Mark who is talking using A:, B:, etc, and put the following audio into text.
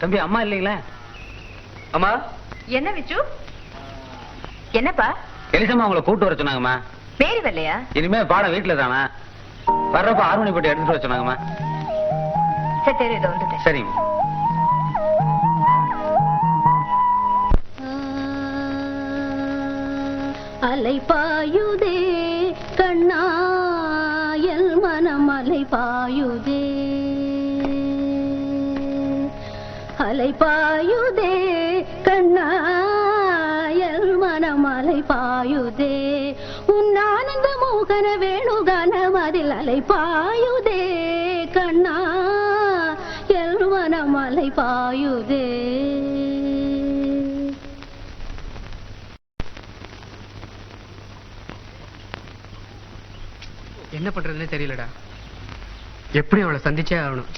A: தம்பி அம்மா இல்லைங்களே? அம்மா?
B: என்ன விச்சு? என்னப்பா?
A: எலிசம்மா உங்களை கூட்டு வர சொன்னாங்கம்மா.
B: மேரி வரலையா?
A: இனிமே பாடம் வீட்டுல தானே? வர்றப்ப ஆறு மணி போட்டு எடுத்துட்டு வர சொன்னாங்கம்மா.
B: சரி சரி இதோ வந்துட்டேன்.
A: சரிங்க
C: அலை பாயுதே கண்ணாயல் மனம் அலை பாயுதே. மலை பாயுதே கண்ணாயல் மனமலை பாயுதே. உன்னானந்த ஆனந்த மோகன வேணுகானம் அதில் அலை பாயுதே கண்ணா எல் மனம் பாயுதே.
D: என்ன பண்றதுன்னு தெரியலடா. எப்படி அவளை சந்திச்சே ஆகணும்?